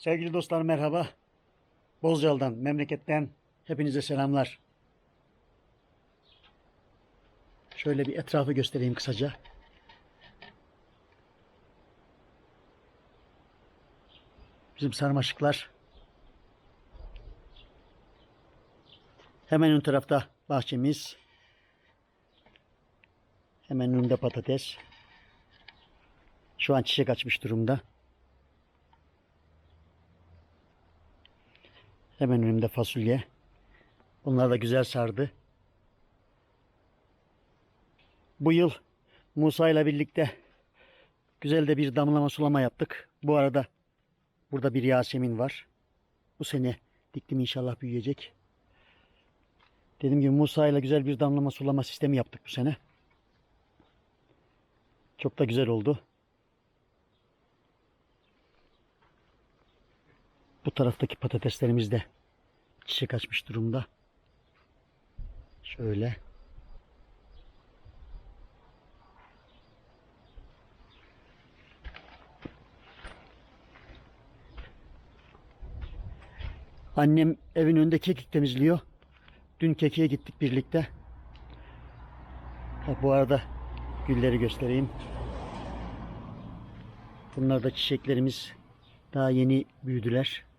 Sevgili dostlar merhaba. Bozcalı'dan, memleketten hepinize selamlar. Şöyle bir etrafı göstereyim kısaca. Bizim sarmaşıklar. Hemen ön tarafta bahçemiz. Hemen önünde patates. Şu an çiçek açmış durumda. Hemen önümde fasulye. Onlar da güzel sardı. Bu yıl Musa ile birlikte güzel de bir damlama sulama yaptık. Bu arada burada bir Yasemin var. Bu sene diktim inşallah büyüyecek. Dediğim gibi Musa ile güzel bir damlama sulama sistemi yaptık bu sene. Çok da güzel oldu. Bu taraftaki patateslerimiz de çiçek açmış durumda. Şöyle. Annem evin önünde kekik temizliyor. Dün kekiğe gittik birlikte. Ha, bu arada gülleri göstereyim. Bunlar da çiçeklerimiz. Daha yeni büyüdüler.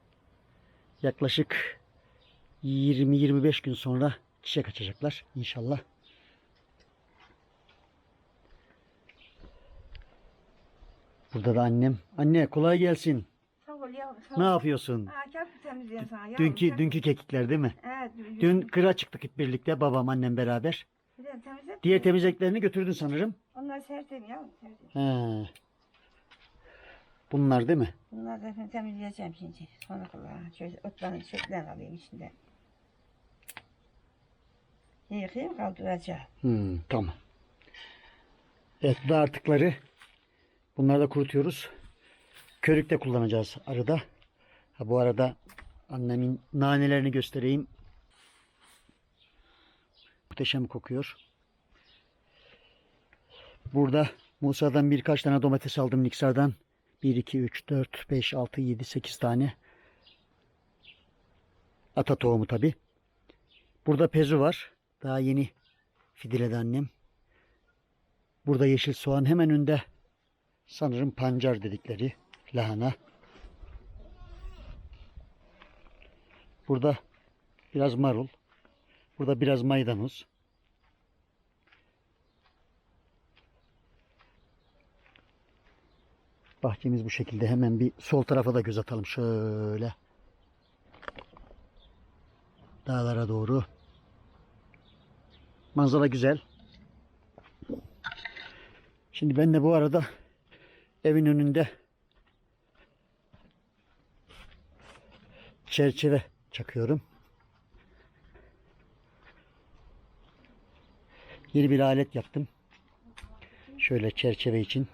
Yaklaşık 20-25 gün sonra çiçek açacaklar inşallah. Burada da annem. Anne kolay gelsin. Sağ ol yavrum. Sağ Ne ol. yapıyorsun? Ha, kek temizliyorum sana yavrum. Dünkü kek- dünkü kekikler değil mi? Evet. Dün kıra çıktık hep birlikte babam annem beraber. Diğer temizliklerini götürdün sanırım. Onlar sertim yavrum sertim. He. Bunlar değil mi? Bunları da temizleyeceğim şimdi. Sonra kullanacağım. Şöyle otların çöpler alayım içinde. Yıkayayım kaldıracağım. Hmm, tamam. Evet bu da artıkları. Bunları da kurutuyoruz. Körükte kullanacağız arada. Ha, bu arada annemin nanelerini göstereyim. Muhteşem kokuyor. Burada Musa'dan birkaç tane domates aldım Niksar'dan. 1, 2, 3, 4, 5, 6, 7, 8 tane. Ata tohumu tabi. Burada pezu var. Daha yeni fidiledi annem. Burada yeşil soğan hemen önünde sanırım pancar dedikleri lahana. Burada biraz marul. Burada biraz maydanoz. Bahçemiz bu şekilde. Hemen bir sol tarafa da göz atalım. Şöyle. Dağlara doğru. Manzara güzel. Şimdi ben de bu arada evin önünde çerçeve çakıyorum. Yeni bir alet yaptım. Şöyle çerçeve için.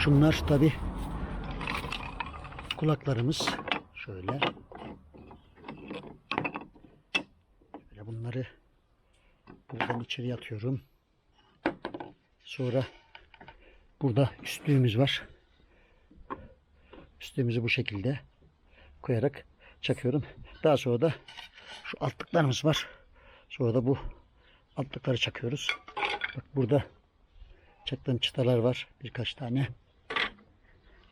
Şunlar tabi kulaklarımız. Şöyle. Böyle bunları buradan içeri atıyorum. Sonra burada üstlüğümüz var. Üstlüğümüzü bu şekilde koyarak çakıyorum. Daha sonra da şu altlıklarımız var. Sonra da bu altlıkları çakıyoruz. Bak burada çaktığım çıtalar var. Birkaç tane.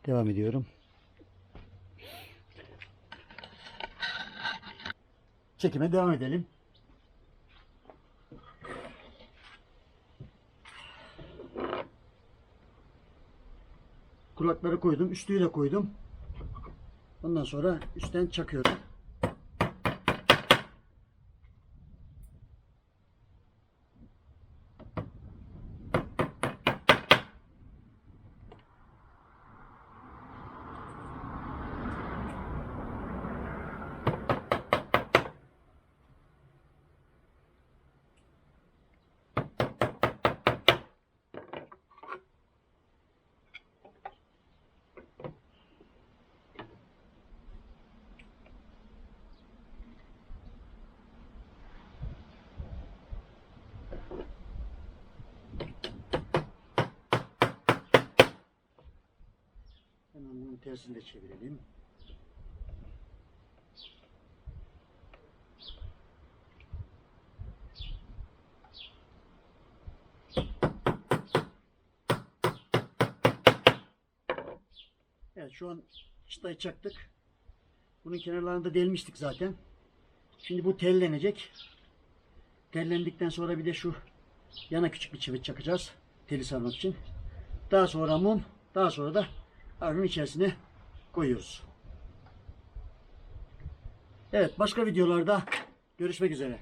Devam ediyorum. Çekime devam edelim. Kulakları koydum. Üstlüğü de koydum. Ondan sonra üstten çakıyorum. Tersini çevirelim. Evet şu an çıtayı çaktık. Bunun kenarlarını da delmiştik zaten. Şimdi bu tellenecek. Tellendikten sonra bir de şu yana küçük bir çivit çakacağız. Teli sarmak için. Daha sonra mum. Daha sonra da arının içerisine koyuyoruz. Evet başka videolarda görüşmek üzere.